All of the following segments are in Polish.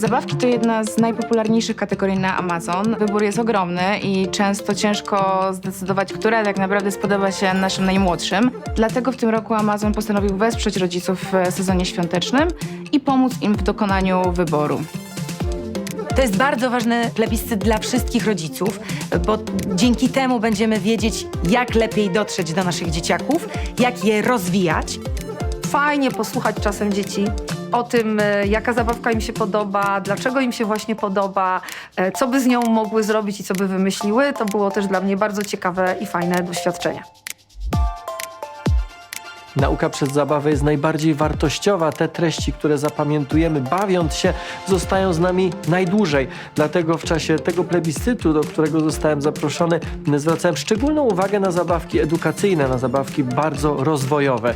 Zabawki to jedna z najpopularniejszych kategorii na Amazon. Wybór jest ogromny i często ciężko zdecydować, która tak naprawdę spodoba się naszym najmłodszym. Dlatego w tym roku Amazon postanowił wesprzeć rodziców w sezonie świątecznym i pomóc im w dokonaniu wyboru. To jest bardzo ważny plebiscyt dla wszystkich rodziców, bo dzięki temu będziemy wiedzieć, jak lepiej dotrzeć do naszych dzieciaków, jak je rozwijać. Fajnie posłuchać czasem dzieci o tym, e, jaka zabawka im się podoba, dlaczego im się właśnie podoba, e, co by z nią mogły zrobić i co by wymyśliły. To było też dla mnie bardzo ciekawe i fajne doświadczenie. Nauka przez zabawę jest najbardziej wartościowa. Te treści, które zapamiętujemy bawiąc się, zostają z nami najdłużej. Dlatego w czasie tego plebiscytu, do którego zostałem zaproszony, zwracałem szczególną uwagę na zabawki edukacyjne, na zabawki bardzo rozwojowe.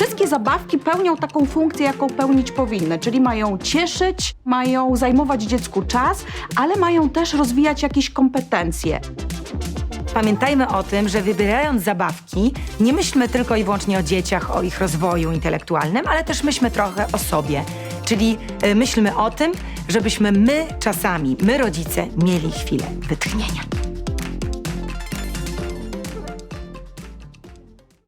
Wszystkie zabawki pełnią taką funkcję, jaką pełnić powinny, czyli mają cieszyć, mają zajmować dziecku czas, ale mają też rozwijać jakieś kompetencje. Pamiętajmy o tym, że wybierając zabawki, nie myślmy tylko i wyłącznie o dzieciach, o ich rozwoju intelektualnym, ale też myślmy trochę o sobie. Czyli y, myślmy o tym, żebyśmy my czasami, my rodzice, mieli chwilę wytchnienia.